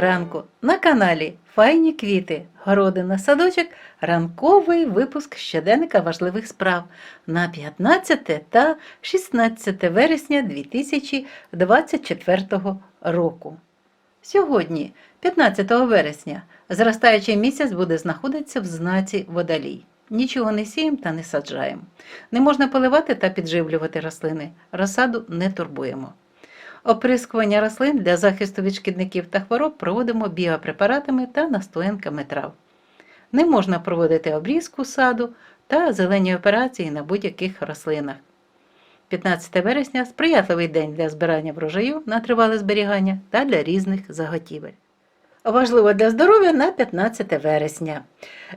ранку на каналі Файні квіти, городина, садочок, ранковий випуск щоденника важливих справ на 15 та 16 вересня 2024 року. Сьогодні, 15 вересня, зростаючий місяць буде знаходитися в знаці водолій. Нічого не сіємо та не саджаємо. Не можна поливати та підживлювати рослини. Розсаду не турбуємо. Оприскування рослин для захисту від шкідників та хвороб проводимо біопрепаратами та настоянками трав. Не можна проводити обрізку саду та зелені операції на будь-яких рослинах. 15 вересня сприятливий день для збирання врожаю на тривале зберігання та для різних заготівель. Важливо для здоров'я на 15 вересня.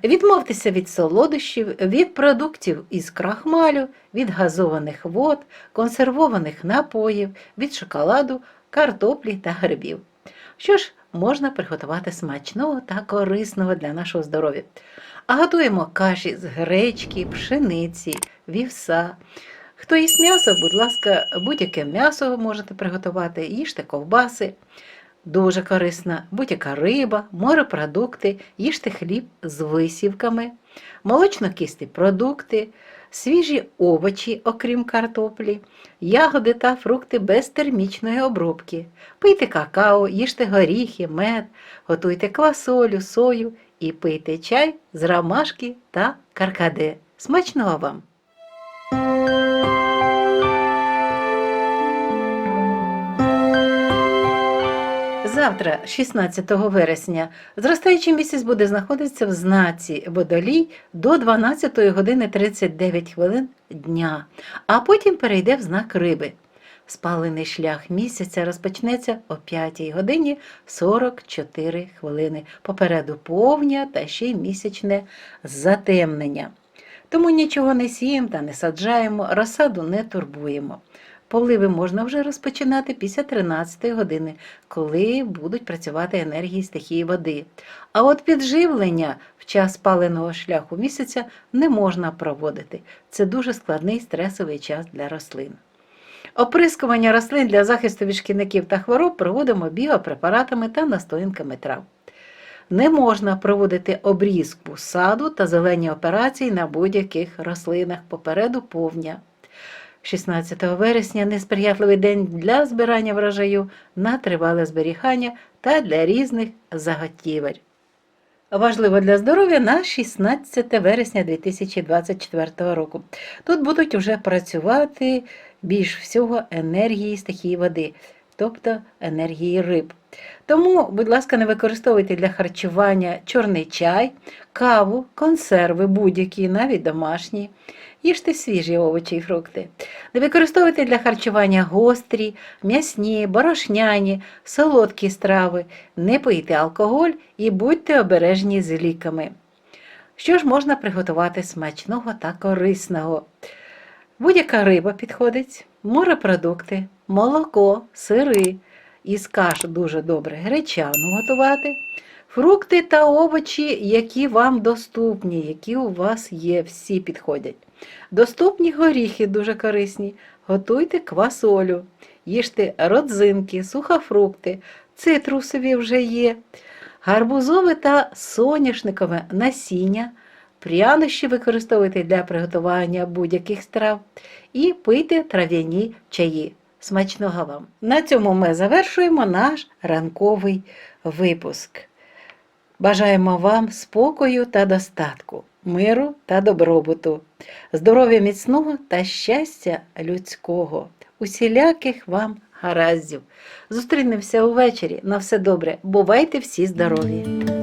Відмовтеся від солодощів, від продуктів із крахмалю, від газованих вод, консервованих напоїв, від шоколаду, картоплі та грибів. Що ж можна приготувати смачного та корисного для нашого здоров'я? А готуємо каші з гречки, пшениці, вівса. Хто їсть м'ясо, будь ласка, будь-яке м'ясо можете приготувати, їжте ковбаси. Дуже корисна будь-яка риба, морепродукти, їжте хліб з висівками, молочно-кисті продукти, свіжі овочі, окрім картоплі, ягоди та фрукти без термічної обробки. Пийте какао, їжте горіхи, мед, готуйте квасолю, сою і пийте чай з ромашки та каркаде. Смачного вам! Завтра, 16 вересня, зростаючий місяць буде знаходитися в знаці водолій до 12 години 39 хвилин дня, а потім перейде в знак риби. Спалений шлях місяця розпочнеться о 5 годині 44 хвилини. Попереду повня та ще й місячне затемнення. Тому нічого не сіємо та не саджаємо, розсаду не турбуємо. Поливи можна вже розпочинати після 13 години, коли будуть працювати енергії стихії води. А от підживлення в час паленого шляху місяця не можна проводити. Це дуже складний стресовий час для рослин. Оприскування рослин для захисту від шкідників та хвороб проводимо біопрепаратами та настоянками трав. Не можна проводити обрізку саду та зелені операції на будь-яких рослинах попереду повня. 16 вересня несприятливий день для збирання врожаю на тривале зберігання та для різних заготівель. Важливо для здоров'я на 16 вересня 2024 року. Тут будуть вже працювати більш всього енергії стихії води, тобто енергії риб. Тому, будь ласка, не використовуйте для харчування чорний чай, каву, консерви будь-які, навіть домашні. Їжте свіжі овочі і фрукти. Не використовуйте для харчування гострі, м'ясні, борошняні, солодкі страви, не пийте алкоголь і будьте обережні з ліками. Що ж можна приготувати смачного та корисного? Будь-яка риба підходить, морепродукти, молоко, сири. Із каш дуже добре гречану готувати. Фрукти та овочі, які вам доступні, які у вас є, всі підходять. Доступні горіхи дуже корисні. Готуйте квасолю, їжте родзинки, сухофрукти, цитрусові вже є, гарбузове та соняшникове насіння, прянощі використовуйте для приготування будь-яких страв і пийте трав'яні чаї. Смачного вам! На цьому ми завершуємо наш ранковий випуск. Бажаємо вам спокою та достатку, миру та добробуту, здоров'я міцного та щастя людського, усіляких вам гараздів. Зустрінемося увечері. На все добре. Бувайте всі здорові!